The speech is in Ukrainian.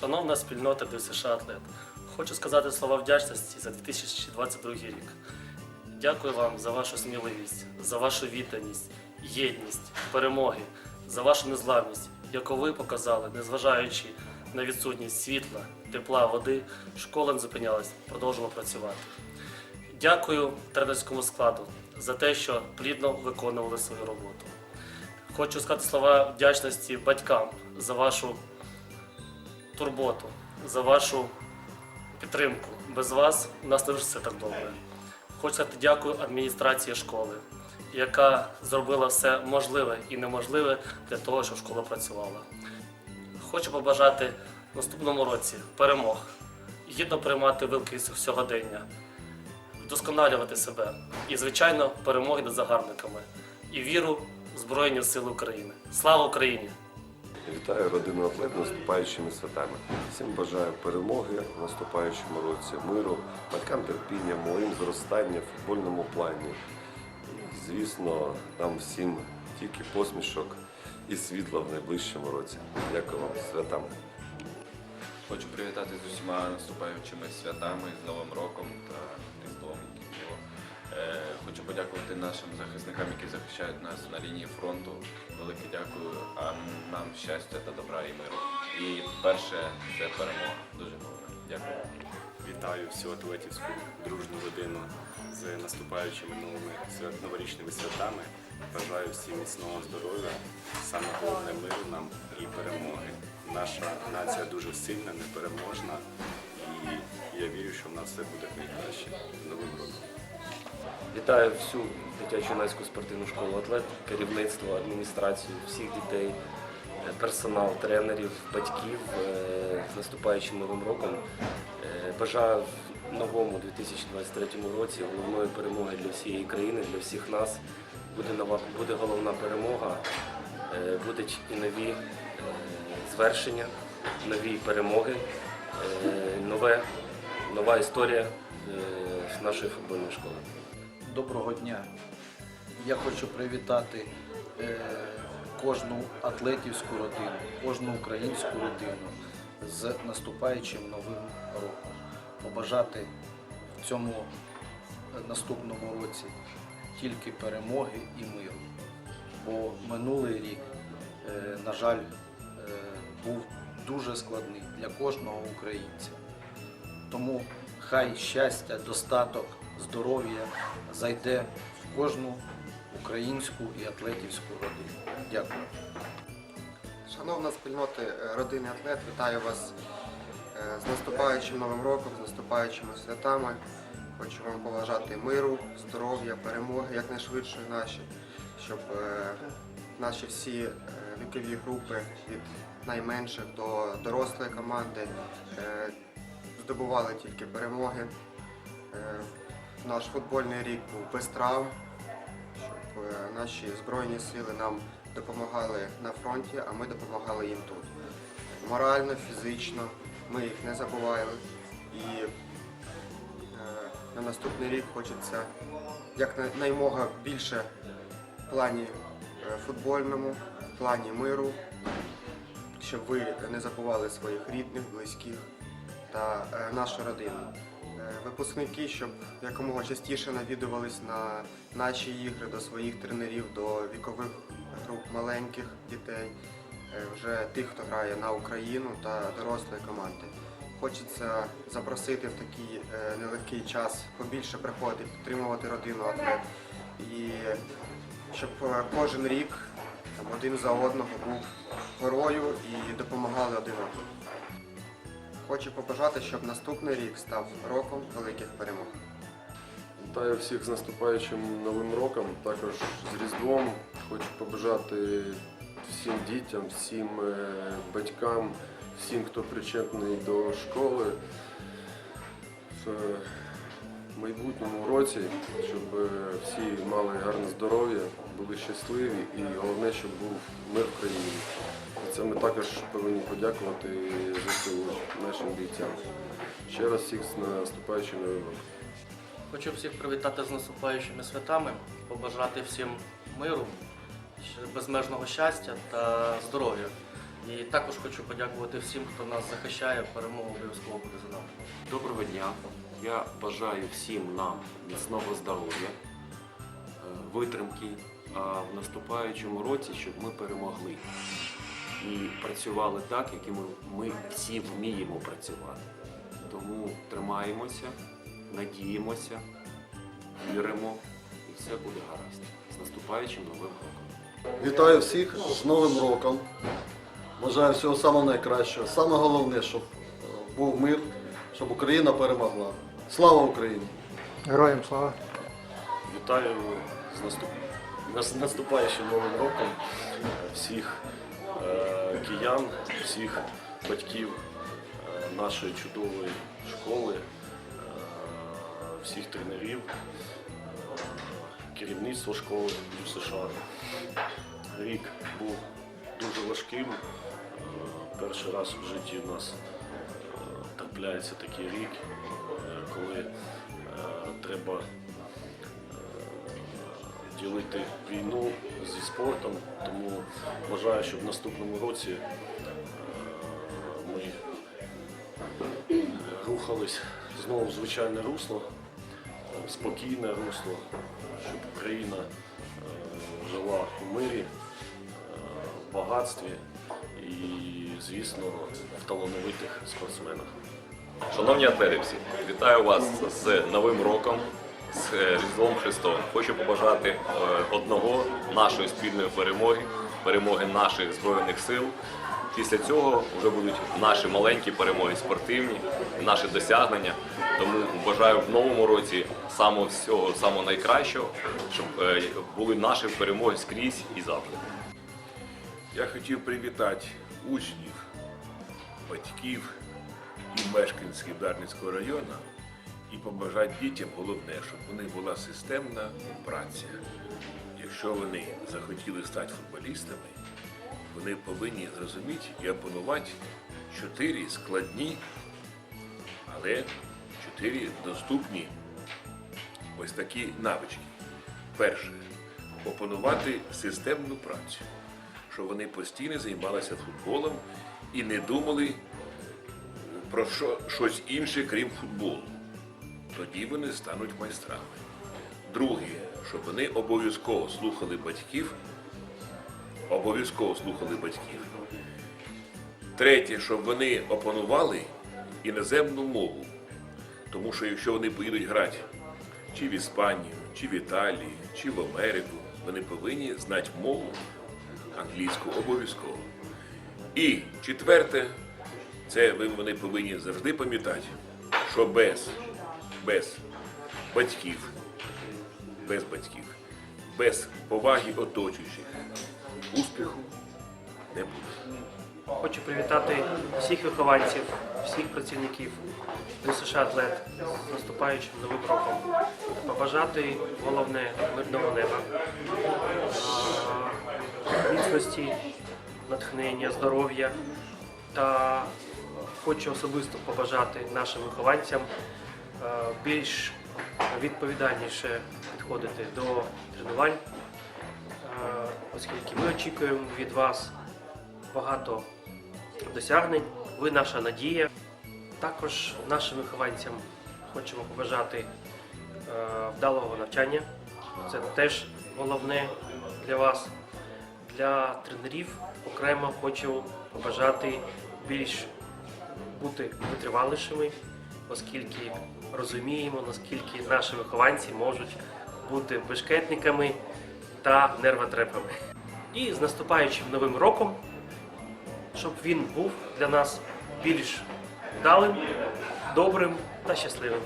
Шановна спільнота ДСШ Атлет, хочу сказати слова вдячності за 2022 рік. Дякую вам за вашу сміливість, за вашу відданість, єдність, перемоги, за вашу незламність, яку ви показали, незважаючи на відсутність світла, тепла, води, школа не зупинялась, продовжувала працювати. Дякую тренерському складу за те, що плідно виконували свою роботу. Хочу сказати слова вдячності батькам за вашу турботу, за вашу підтримку. Без вас у нас не все так добре. Хочу сказати дякую адміністрації школи, яка зробила все можливе і неможливе для того, щоб школа працювала. Хочу побажати в наступному році перемог, гідно приймати виклики сьогодення, вдосконалювати себе і, звичайно, перемоги над загарбниками і віру в Збройні Сили України. Слава Україні! Вітаю родину атлет наступаючими святами. Всім бажаю перемоги в наступаючому році, миру, батькам терпіння, моїм зростання в футбольному плані. Звісно, нам всім тільки посмішок і світла в найближчому році. Дякую вам, святам. Хочу привітати з усіма наступаючими святами, з Новим роком та Хочу подякувати нашим захисникам, які захищають нас на лінії фронту. Велике дякую, а нам щастя та добра і миру. І перше це перемога. Дуже головне. Дякую. Вітаю всю атлетівську дружню родину з наступаючими новими свят- новорічними святами. Бажаю всім міцного здоров'я, саме головне миру нам і перемоги. Наша нація дуже сильна, непереможна, і я вірю, що в нас все буде найкраще новим роком. Вітаю всю дитячу юнацьку спортивну школу атлет, керівництво, адміністрацію, всіх дітей, е, персонал, тренерів, батьків е, з наступаючим новим роком. Е, Бажаю в новому 2023 році головної перемоги для всієї країни, для всіх нас. Буде нова, буде головна перемога, будуть і нові звершення, нові перемоги, нове, нова історія нашої футбольної школи. Доброго дня. Я хочу привітати е, кожну атлетівську родину, кожну українську родину з наступаючим новим роком. Побажати в цьому е, наступному році тільки перемоги і миру. Бо минулий рік, е, на жаль, був дуже складний для кожного українця. Тому хай щастя, достаток, здоров'я зайде в кожну українську і атлетівську родину. Дякую. Шановна спільнота е, родини Атлет, вітаю вас е, з наступаючим новим роком, з наступаючими святами. Хочу вам побажати миру, здоров'я, перемоги якнайшвидшої наші, щоб е, наші всі вікові групи від найменших до дорослої команди здобували тільки перемоги. Наш футбольний рік був без травм, щоб е, наші збройні сили нам допомагали на фронті, а ми допомагали їм тут. Морально, фізично ми їх не забували. І е, на наступний рік хочеться якнаймога більше в плані е, футбольному, в плані миру, щоб ви не забували своїх рідних, близьких та нашу родину. Е, Випускники, щоб якомога частіше навідувались на наші ігри до своїх тренерів, до вікових груп маленьких дітей, е, вже тих, хто грає на Україну та дорослої команди. Хочеться запросити в такий е, нелегкий час побільше приходити, підтримувати родину атлет. І щоб е, кожен рік один за одного був горою і допомагали один одному. Хочу побажати, щоб наступний рік став роком великих перемог. Вітаю всіх з наступаючим новим роком, також з Різдвом. Хочу побажати всім дітям, всім е, батькам, всім, хто причетний до школи в е, майбутньому році, щоб е, всі мали гарне здоров'я, були щасливі і головне, щоб був мир в країні. І це ми також повинні подякувати ЗСУ, нашим бійцям. Ще раз всіх з наступаючим новим роком. Хочу всіх привітати з наступаючими святами, побажати всім миру, безмежного щастя та здоров'я. І також хочу подякувати всім, хто нас захищає. Перемога обов'язково буде за нами. Доброго дня. Я бажаю всім нам міцного здоров'я, е, витримки, а в наступаючому році, щоб ми перемогли і працювали так, як і ми, ми всі вміємо працювати. Тому тримаємося, надіємося, віримо, і все буде гаразд. З наступаючим новим роком. Вітаю всіх з Новим роком. Бажаю всього самого найкращого. Саме головне, щоб е, був мир, щоб Україна перемогла. Слава Україні! Героям слава! Вітаю з, наступ... з наступаючим новим роком всіх е, киян, всіх батьків е, нашої чудової школи, е, всіх тренерів, керівництво школи у США. Рік був дуже важким. Перший раз в житті у нас трапляється такий рік, коли треба ділити війну зі спортом, тому вважаю, що в наступному році е, ми рухались знову в звичайне русло, е, спокійне русло, щоб Україна е, жила у мирі, е, в багатстві і, звісно, в талановитих спортсменах. Шановні атлети всі, вітаю вас з Новим роком, з е, Різдвом Христовим. Хочу побажати е, одного нашої спільної перемоги, перемоги наших збройних сил. Після цього вже будуть наші маленькі перемоги спортивні, наші досягнення. Тому бажаю в новому році самого всього, самого найкращого, щоб е, були наші перемоги скрізь і завжди. Я хотів привітати учнів, батьків і мешканців Дарницького району і побажати дітям головне, щоб у них була системна праця. Якщо вони захотіли стати футболістами, вони повинні зрозуміти і опанувати чотири складні, але чотири доступні ось такі навички. Перше опанувати системну працю що вони постійно займалися футболом і не думали про що, щось інше, крім футболу. Тоді вони стануть майстрами. Друге, щоб вони обов'язково слухали батьків, обов'язково слухали батьків. Третє, щоб вони опанували іноземну мову. Тому що якщо вони поїдуть грати чи в Іспанію, чи в Італію, чи в Америку, вони повинні знати мову англійську обов'язково. І четверте, це ви вони повинні завжди пам'ятати, що без, без батьків, без батьків, без поваги оточуючих успіху не буде. Хочу привітати всіх вихованців, всіх працівників ДСШ Атлет з наступаючим новим роком. Побажати головне мирного неба, міцності, натхнення, здоров'я. Та хочу особисто побажати нашим вихованцям більш відповідальніше підходити до тренувань, е, оскільки ми очікуємо від вас багато досягнень. Ви наша надія. Також нашим вихованцям хочемо побажати е, вдалого навчання. Це теж головне для вас. Для тренерів окремо хочу побажати більш бути витривалішими, оскільки розуміємо, наскільки наші вихованці можуть бути бешкетниками та нервотрепами. І з наступаючим новим роком щоб він був для нас більш вдалим, добрим та щасливим.